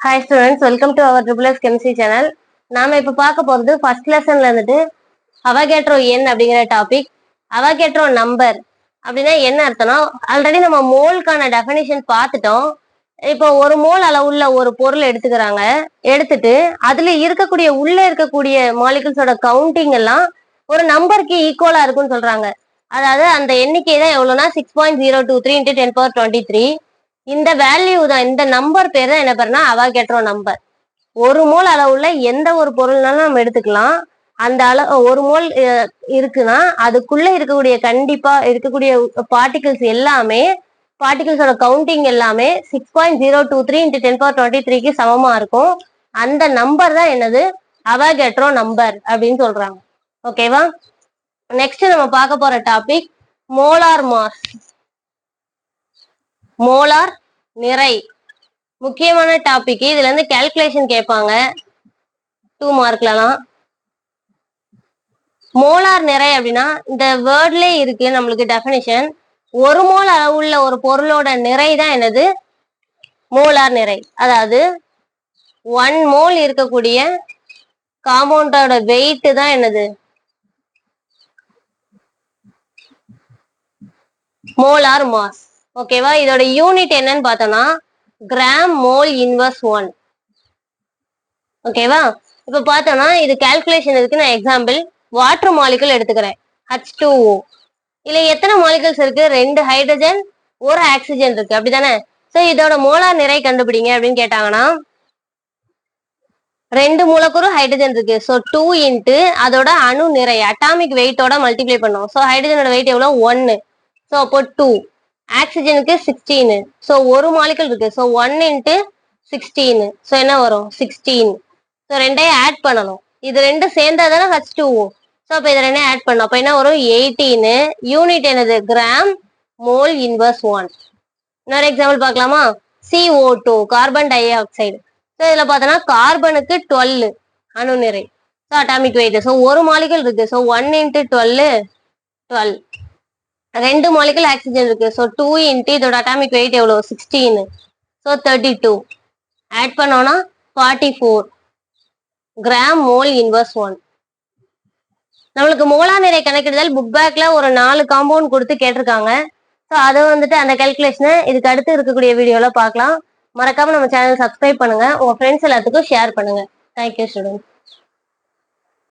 Hi students welcome to our triple S chemistry channel நாம இப்போ பார்க்க போகிறது ஃபர்ஸ்ட் லெசன்ல இருந்துட்டு அவகேட்ரோ எண் அப்படிங்கிற டாபிக் அவகேட்ரோ நம்பர் அப்படின்னா என்ன அர்த்தம்னா ஆல்ரெடி நம்ம மோலுக்கான டெஃபினேஷன் பார்த்துட்டோம். இப்போ ஒரு மோல் அளவுள்ள ஒரு பொருள் எடுத்துக்கிறாங்க. எடுத்துட்டு அதுல இருக்கக்கூடிய உள்ள இருக்கக்கூடிய மாலிகுல்ஸோட கவுண்டிங் எல்லாம் ஒரு நம்பருக்கு ஈக்குவலா இருக்கும்னு சொல்றாங்க. அதாவது அந்த எண்ணிக்கை தான் எவ்வளோனா six point zero two three into ten power twenty three இந்த வேல்யூ தான் இந்த நம்பர் பேர் தான் என்ன பேருனா அவாகேட்ரோ நம்பர் ஒரு மோல் அளவுல எந்த ஒரு பொருள்னாலும் நம்ம எடுத்துக்கலாம். அந்த அளவு ஒரு மோல் இருக்குன்னா அதுக்குள்ள இருக்கக்கூடிய கண்டிப்பா இருக்கக்கூடிய பார்ட்டிகிள்ஸ் எல்லாமே பார்ட்டிகிள்ஸோட கவுண்டிங் எல்லாமே six point zero two three into ten power twenty த்ரீக்கு சமமா இருக்கும். அந்த நம்பர் தான் என்னது? அவாகேட்ரோ நம்பர் அப்படின்னு சொல்றாங்க. ஓகேவா நெக்ஸ்ட் நம்ம பார்க்க போற டாபிக் மோலார் மாஸ் மோலார் நிறை. முக்கியமான டாபிக் இதுல இருந்து கால்குலேஷன் கேட்பாங்க. டூ மார்க்லாம் மோலார் நிறை அப்படின்னா இந்த வேர்ட்லயே இருக்கு நம்மளுக்கு டெஃபினிஷன் ஒரு மோல் அளவுள்ள ஒரு பொருளோட நிறை தான் என்னது? மோலார் நிறை. அதாவது ஒன் மோல் இருக்கக்கூடிய காம்பவுண்டோட வெயிட் தான் என்னது? மோலார் மாஸ் ஓகேவா? இதோட யூனிட் என்னன்னு பார்த்தோம்னா கிராம் மோல் இன்வர்ஸ் ஒன் ஓகேவா? இப்ப பார்த்தோம்னா இது கால்குலேஷன் இருக்கு நான் எக்ஸாம்பிள் வாட்டர் மாலிகுல் எடுத்துக்கிறேன். ஹச் டூ ஓ இதுல எத்தனை மாலிகுல்ஸ் இருக்கு? ரெண்டு ஹைட்ரஜன் ஒரு ஆக்சிஜன் இருக்கு. அப்படிதானே சோ இதோட மோலார் நிறை கண்டுபிடிங்க அப்படின்னு கேட்டாங்கன்னா ரெண்டு மூலக்கூறு ஹைட்ரஜன் இருக்கு. ஸோ டூ இன்ட்டு அதோட அணு நிறை அட்டாமிக் வெயிட்டோட மல்டிப்ளை பண்ணும். ஸோ ஹைட்ரஜனோட வெயிட் எவ்வளோ? ஒன்னு ஸோ அப்போ டூ ஆக்சிஜனுக்கு சிக்ஸ்டீனு ஸோ ஒரு மாலிகுல் இருக்கு. So one into sixteen so என்ன வரும்? சிக்ஸ்டீன் ஸோ ரெண்டையும் ஆட் பண்ணணும். இது ரெண்டும் சேர்ந்தா தானே ஹச் டூ ஸோ அப்போ இது ரெண்டையும் ஆட் பண்ணணும். அப்போ என்ன வரும்? எயிட்டீனு யூனிட் என்னது? கிராம் மோல் இன்வர்ஸ் ஒன் இன்னொரு எக்ஸாம்பிள் பார்க்கலாமா? C O two carbon dioxide so இதில் பார்த்தோன்னா கார்பனுக்கு டுவெல் அணு நிறை. ஸோ அட்டாமிக் வெயிட் ஸோ ஒரு மாலிகுல் இருக்கு. So one into twelve twelve ரெண்டு மாலிகுல் ஆக்சிஜன் இருக்கு. ஸோ டூ இன்ட்டு இதோட அட்டாமிக் வெயிட் எவ்வளோ sixteen so thirty two add பண்ணோன்னா forty four gram mole inverse one நம்மளுக்கு மோலா நிறை கணக்கிடுதல் புக் பேக்ல ஒரு நாலு காம்பவுண்ட் கொடுத்து கேட்டிருக்காங்க. ஸோ அதை வந்துட்டு அந்த கால்குலேஷனை இதுக்கு அடுத்து இருக்கக்கூடிய வீடியோவில் பார்க்கலாம். மறக்காம நம்ம சேனல் சப்ஸ்கிரைப் பண்ணுங்க. உங்க ஃப்ரெண்ட்ஸ் எல்லாத்துக்கும் ஷேர் பண்ணுங்க. Thank you student